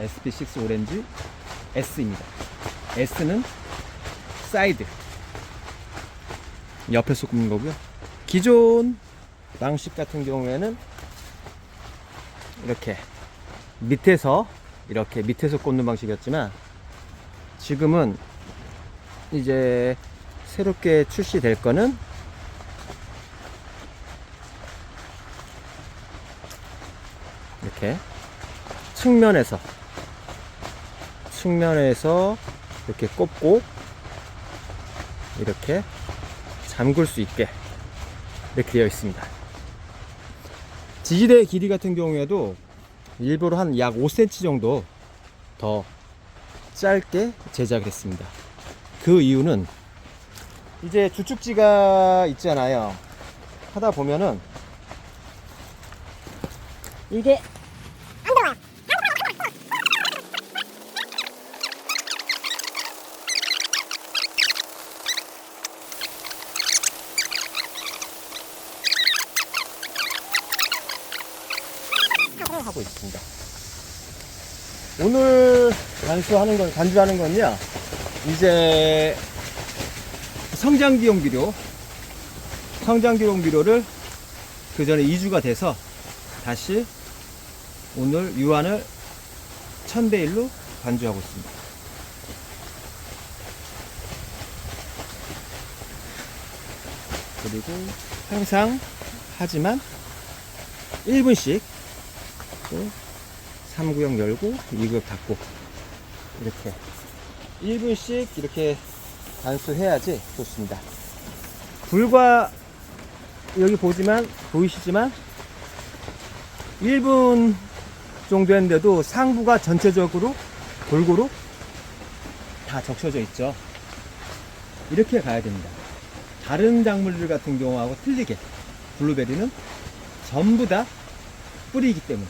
SP6 오렌지 S입니다. S는 사이드 옆에서 굽는 거고요. 기존 방식 같은 경우에는 이렇게 밑에서 이렇게 밑에서 꽂는 방식이었지만 지금은 이제 새롭게 출시될 거는 이렇게 측면에서 측면에서 이렇게 꼽고 이렇게 잠글 수 있게 이렇게 되어 있습니다. 지지대 길이 같은 경우에도 일부러 한 약 5cm 정도 더 짧게 제작을 했습니다. 그 이유는 이제 주축지가 있잖아요. 하다 보면은 이게 하고 있습니다. 오늘 단수하는 건, 단주하는 건요, 이제 성장기용 비료, 성장기용 비료를 그 전에 2주가 돼서 다시 오늘 유한을 1000대1로 반주하고 있습니다. 그리고 항상 하지만 1분씩 또 3구역 열고 2구역 닫고 이렇게 1분씩 이렇게 단수해야지 좋습니다. 불과 여기 보지만 보이시지만 1분 정도 했는데도 상부가 전체적으로 골고루 다 적셔져 있죠. 이렇게 가야 됩니다. 다른 작물들 같은 경우하고 틀리게 블루베리는 전부 다 뿌리이기 때문에